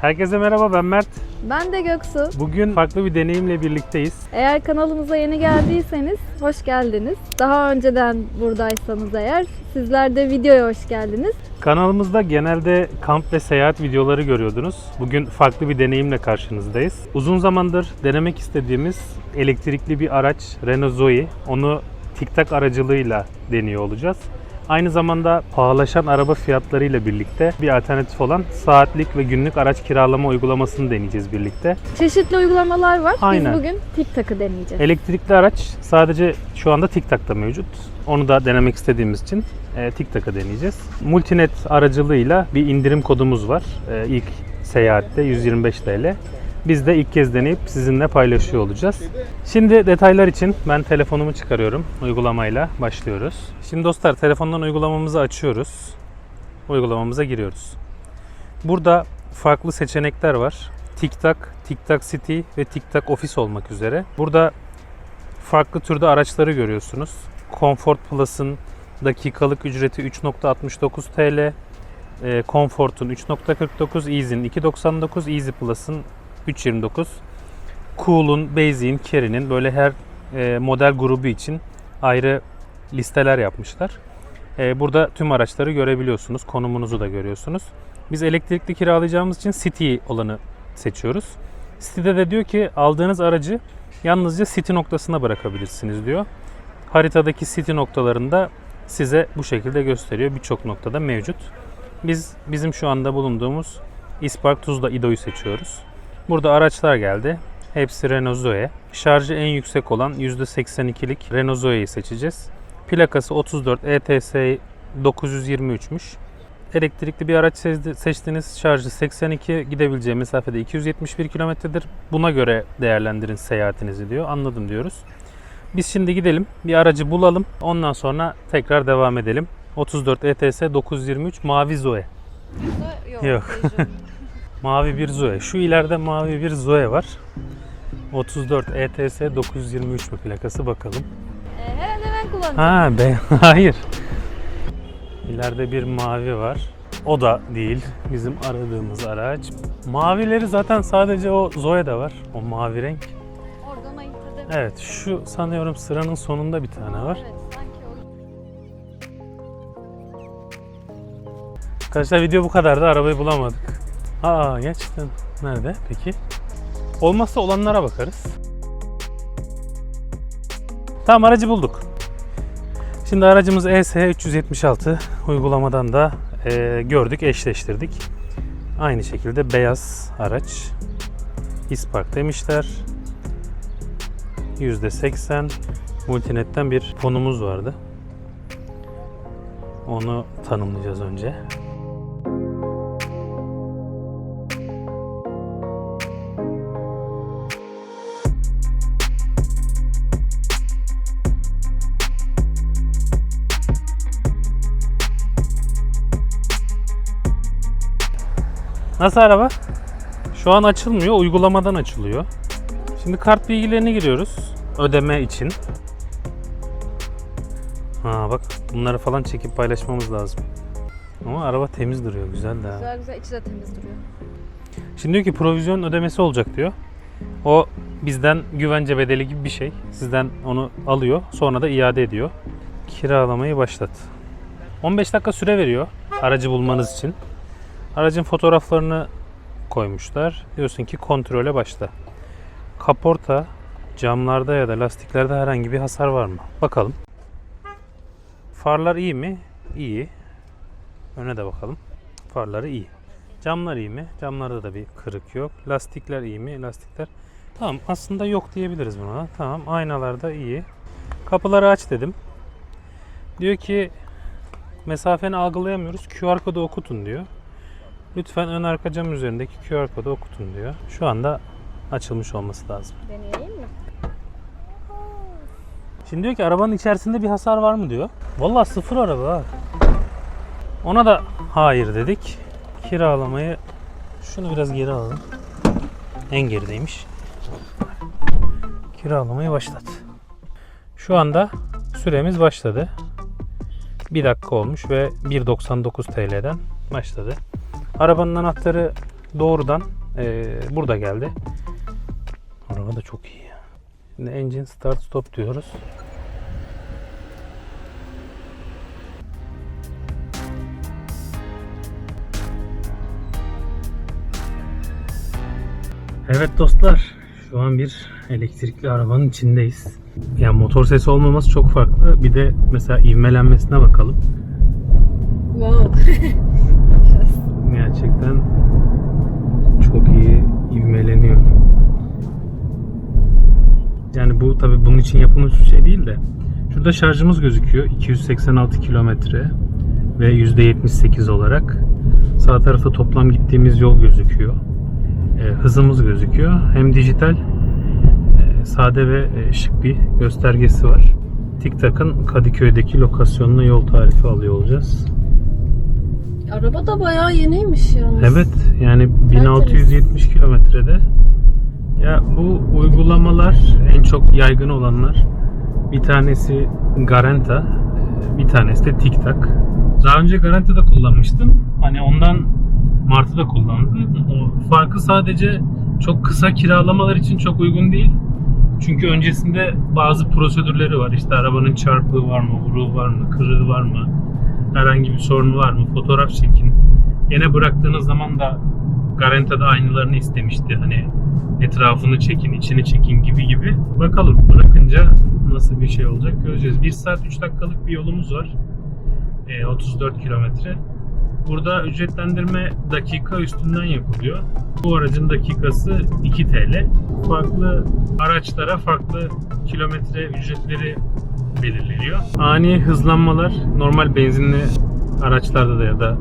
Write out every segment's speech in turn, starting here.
Herkese merhaba ben Mert. Ben de Göksu. Bugün farklı bir deneyimle birlikteyiz. Eğer kanalımıza yeni geldiyseniz hoş geldiniz. Daha önceden buradaysanız eğer sizler de videoya hoş geldiniz. Kanalımızda genelde kamp ve seyahat videoları görüyordunuz. Bugün farklı bir deneyimle karşınızdayız. Uzun zamandır denemek istediğimiz elektrikli bir araç Renault Zoe. Onu TikTok aracılığıyla deniyor olacağız. Aynı zamanda pahalaşan araba fiyatlarıyla birlikte bir alternatif olan saatlik ve günlük araç kiralama uygulamasını deneyeceğiz birlikte. Çeşitli uygulamalar var. Aynen. Biz bugün TikTok'ı deneyeceğiz. Elektrikli araç sadece şu anda TikTok'ta mevcut. Onu da denemek istediğimiz için e, TikTok'ı deneyeceğiz. Multinet aracılığıyla bir indirim kodumuz var. E, ilk seyahatte 125 TL. Biz de ilk kez deneyip sizinle paylaşıyor olacağız. Şimdi detaylar için ben telefonumu çıkarıyorum. Uygulamayla başlıyoruz. Şimdi dostlar telefondan uygulamamızı açıyoruz. Uygulamamıza giriyoruz. Burada farklı seçenekler var. TikTok, TikTok City ve TikTok Office olmak üzere. Burada farklı türde araçları görüyorsunuz. Comfort Plus'ın dakikalık ücreti 3.69 TL. E, Comfort'un 3.49, Easy'nin 2.99, Easy Plus'ın 3.29. Cool'un, Basic'in, Carry'nin böyle her e, model grubu için ayrı listeler yapmışlar. E, burada tüm araçları görebiliyorsunuz. Konumunuzu da görüyorsunuz. Biz elektrikli kiralayacağımız için City olanı seçiyoruz. City'de de diyor ki aldığınız aracı yalnızca City noktasına bırakabilirsiniz diyor. Haritadaki City noktalarında size bu şekilde gösteriyor. Birçok noktada mevcut. Biz bizim şu anda bulunduğumuz İspark Tuzla İdo'yu seçiyoruz. Burada araçlar geldi. Hepsi Renault Zoe. Şarjı en yüksek olan %82'lik Renault Zoe'yi seçeceğiz. Plakası 34 ETS 923'müş. Elektrikli bir araç seçtiniz. Şarjı 82, gidebileceği mesafede 271 kilometredir. Buna göre değerlendirin seyahatinizi diyor. Anladım diyoruz. Biz şimdi gidelim, bir aracı bulalım. Ondan sonra tekrar devam edelim. 34 ETS 923 mavi Zoe. Yok. Mavi bir Zoe. Şu ileride mavi bir Zoe var. 34 ETS 923 mü plakası bakalım. Ee, herhalde ben kullanacağım. Ha be hayır. İleride bir mavi var. O da değil. Bizim aradığımız araç. Mavileri zaten sadece o Zoe'de var. O mavi renk. Oradan ayırt. Evet şu sanıyorum sıranın sonunda bir tane var. Evet, sanki o. Arkadaşlar video bu kadardı. Arabayı bulamadık. Aa gerçekten nerede peki? Olmazsa olanlara bakarız. Tamam aracı bulduk. Şimdi aracımız ES 376 uygulamadan da e, gördük, eşleştirdik. Aynı şekilde beyaz araç. İspark demişler. %80 Multinet'ten bir fonumuz vardı. Onu tanımlayacağız önce. Nasıl araba? Şu an açılmıyor, uygulamadan açılıyor. Şimdi kart bilgilerini giriyoruz ödeme için. Ha bak bunları falan çekip paylaşmamız lazım. Ama araba temiz duruyor, güzel de. ha. Güzel güzel içi de temiz duruyor. Şimdi diyor ki provizyon ödemesi olacak diyor. O bizden güvence bedeli gibi bir şey. Sizden onu alıyor, sonra da iade ediyor. Kiralamayı başlat. 15 dakika süre veriyor aracı bulmanız için. Aracın fotoğraflarını koymuşlar. Diyorsun ki kontrole başla. Kaporta, camlarda ya da lastiklerde herhangi bir hasar var mı? Bakalım. Farlar iyi mi? İyi. Öne de bakalım. Farları iyi. Camlar iyi mi? Camlarda da bir kırık yok. Lastikler iyi mi? Lastikler. Tamam aslında yok diyebiliriz buna. Tamam aynalar da iyi. Kapıları aç dedim. Diyor ki mesafeni algılayamıyoruz. QR kodu okutun diyor. Lütfen ön arka cam üzerindeki QR kodu okutun diyor. Şu anda açılmış olması lazım. Deneyeyim mi? Şimdi diyor ki arabanın içerisinde bir hasar var mı diyor. Vallahi sıfır araba ha. Ona da hayır dedik. Kiralamayı şunu biraz geri alalım. En gerideymiş. Kiralamayı başlat. Şu anda süremiz başladı. 1 dakika olmuş ve 1.99 TL'den başladı. Arabanın anahtarı doğrudan e, burada geldi. Araba da çok iyi. Şimdi engine start stop diyoruz. Evet dostlar, şu an bir elektrikli arabanın içindeyiz. Ya motor sesi olmaması çok farklı. Bir de mesela ivmelenmesine bakalım. Wow. Gerçekten çok iyi ivmeleniyor. Yani bu tabi bunun için yapılmış bir şey değil de. Şurada şarjımız gözüküyor. 286 kilometre ve %78 olarak. Sağ tarafta toplam gittiğimiz yol gözüküyor. E, hızımız gözüküyor. Hem dijital e, sade ve e, şık bir göstergesi var. TikTok'ın Kadıköy'deki lokasyonuna yol tarifi alıyor olacağız. Araba da bayağı yeniymiş yalnız. Evet yani 1670 kilometrede. Ya bu uygulamalar en çok yaygın olanlar. Bir tanesi Garanta, bir tanesi de TikTok. Daha önce Garanta'da kullanmıştım. Hani ondan Martı'da kullandım. O farkı sadece çok kısa kiralamalar için çok uygun değil. Çünkü öncesinde bazı prosedürleri var. İşte arabanın çarpığı var mı, vuruğu var mı, kırığı var mı, herhangi bir sorunu var mı, fotoğraf çekin. Gene bıraktığınız zaman da Garanta'da aynılarını istemişti. Hani etrafını çekin, içini çekin gibi gibi. Bakalım bırakınca nasıl bir şey olacak göreceğiz. 1 saat 3 dakikalık bir yolumuz var. Ee, 34 kilometre. Burada ücretlendirme dakika üstünden yapılıyor. Bu aracın dakikası 2 TL. Farklı araçlara farklı kilometre ücretleri belirleniyor. Ani hızlanmalar normal benzinli araçlarda da ya da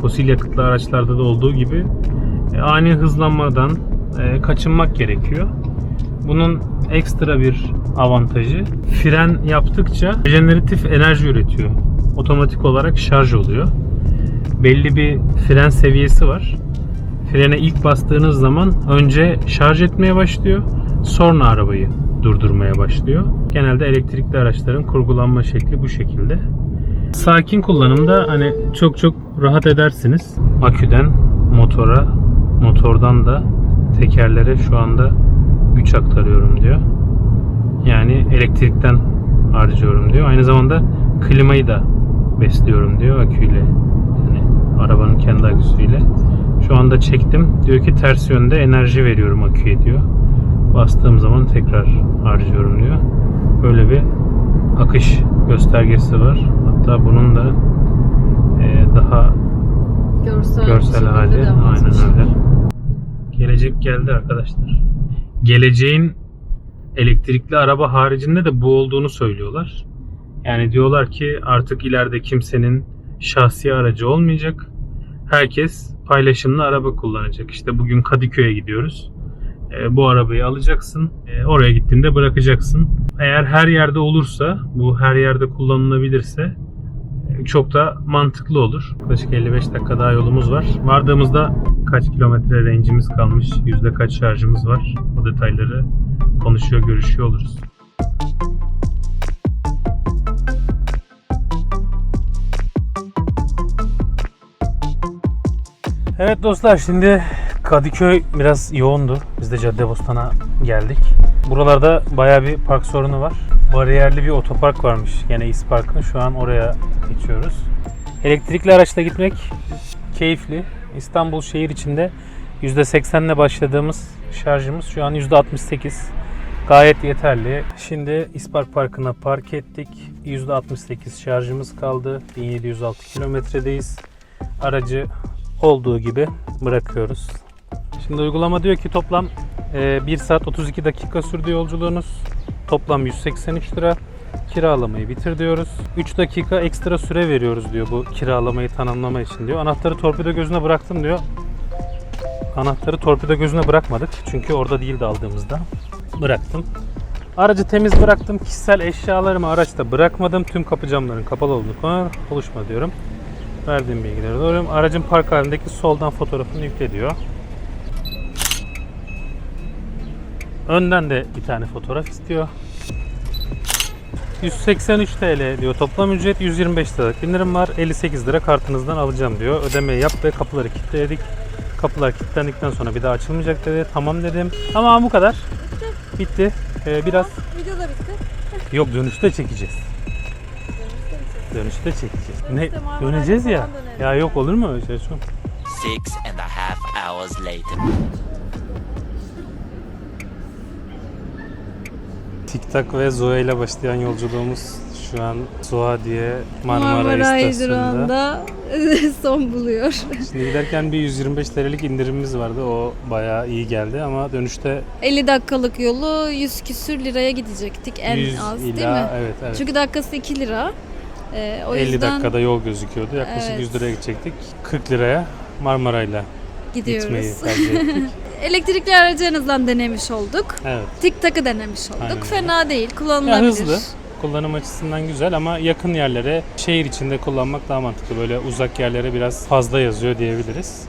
fosil yakıtlı araçlarda da olduğu gibi e, ani hızlanmadan e, kaçınmak gerekiyor. Bunun ekstra bir avantajı fren yaptıkça rejeneratif enerji üretiyor. Otomatik olarak şarj oluyor. Belli bir fren seviyesi var. Frene ilk bastığınız zaman önce şarj etmeye başlıyor, sonra arabayı durdurmaya başlıyor. Genelde elektrikli araçların kurgulanma şekli bu şekilde. Sakin kullanımda hani çok çok rahat edersiniz. Aküden motora, motordan da tekerlere şu anda güç aktarıyorum diyor. Yani elektrikten harcıyorum diyor. Aynı zamanda klimayı da besliyorum diyor aküyle. Yani arabanın kendi aküsüyle. Şu anda çektim. Diyor ki ters yönde enerji veriyorum aküye diyor. Bastığım zaman tekrar harcıyorum diyor. Böyle bir akış göstergesi var. Hatta bunun da e, daha Görsel, görsel hali aynen öyle. Gelecek geldi arkadaşlar. Geleceğin elektrikli araba haricinde de bu olduğunu söylüyorlar. Yani diyorlar ki artık ileride kimsenin şahsi aracı olmayacak. Herkes paylaşımlı araba kullanacak. İşte bugün Kadıköy'e gidiyoruz. E, bu arabayı alacaksın. e, oraya gittiğinde bırakacaksın. Eğer her yerde olursa, bu her yerde kullanılabilirse e, çok da mantıklı olur. Yaklaşık 55 dakika daha yolumuz var. Vardığımızda kaç kilometre range'imiz kalmış, yüzde kaç şarjımız var. O detayları konuşuyor, görüşüyor oluruz. Evet dostlar şimdi Kadıköy biraz yoğundu. De Caddebostan'a geldik. Buralarda baya bir park sorunu var. Bariyerli bir otopark varmış gene İspark'ın. Şu an oraya geçiyoruz. Elektrikli araçla gitmek keyifli. İstanbul şehir içinde %80 ile başladığımız şarjımız şu an %68. Gayet yeterli. Şimdi İspark Parkı'na park ettik. %68 şarjımız kaldı. 1706 kilometredeyiz. Aracı olduğu gibi bırakıyoruz. Şimdi uygulama diyor ki toplam e, 1 saat 32 dakika sürdü yolculuğunuz. Toplam 183 lira. Kiralamayı bitir diyoruz. 3 dakika ekstra süre veriyoruz diyor bu kiralamayı tanımlama için diyor. Anahtarı torpido gözüne bıraktım diyor. Anahtarı torpido gözüne bırakmadık. Çünkü orada değildi aldığımızda. Bıraktım. Aracı temiz bıraktım. Kişisel eşyalarımı araçta bırakmadım. Tüm kapı camların kapalı olduğunu konu oluşma diyorum. Verdiğim bilgileri doğru. Aracın park halindeki soldan fotoğrafını yükle diyor. Önden de bir tane fotoğraf istiyor. 183 TL diyor toplam ücret 125 liralık indirim var 58 lira kartınızdan alacağım diyor ödemeyi yap ve kapıları kilitledik Kapılar kilitlendikten sonra bir daha açılmayacak dedi. Tamam dedim. Tamam bu kadar. Bitti. Ee, biraz Video da bitti. yok dönüşte çekeceğiz. Dönüşte çekeceğiz. Ne Dönüşte döneceğiz ya. Ya yok olur mu öyle şey? Şu- Six and a half hours later. TikTok ve Zoe ile başlayan yolculuğumuz şu an Suadiye Marmara, Marmaray İstasyonu'nda. son buluyor. Şimdi giderken bir 125 TL'lik indirimimiz vardı. O bayağı iyi geldi ama dönüşte 50 dakikalık yolu 100 küsür liraya gidecektik en 100 az ila değil mi? evet evet. Çünkü dakikası 2 lira. Ee, o 50 yüzden dakikada yol gözüküyordu. Yaklaşık Evet. 100 liraya gidecektik. 40 liraya Marmara'yla gitmeyi gidiyoruz. tercih ettik. Elektrikli aracı en azından denemiş olduk. Evet. TikTok'ı denemiş olduk. Aynen. Fena değil, Ya kullanılabilir. hızlı. Kullanım açısından güzel ama yakın yerlere şehir içinde kullanmak daha mantıklı. Böyle uzak yerlere biraz fazla yazıyor diyebiliriz.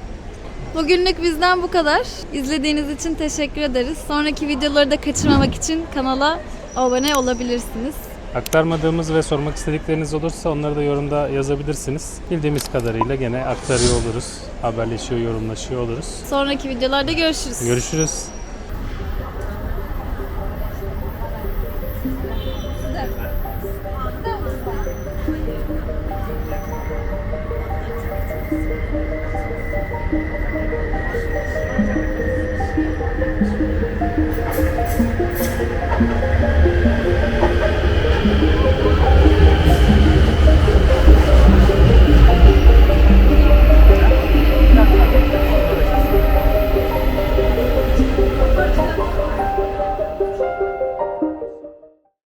Bugünlük bizden bu kadar. İzlediğiniz için teşekkür ederiz. Sonraki videoları da kaçırmamak için kanala abone olabilirsiniz. Aktarmadığımız ve sormak istedikleriniz olursa onları da yorumda yazabilirsiniz. Bildiğimiz kadarıyla gene aktarıyor oluruz. Haberleşiyor, yorumlaşıyor oluruz. Sonraki videolarda görüşürüz. Görüşürüz.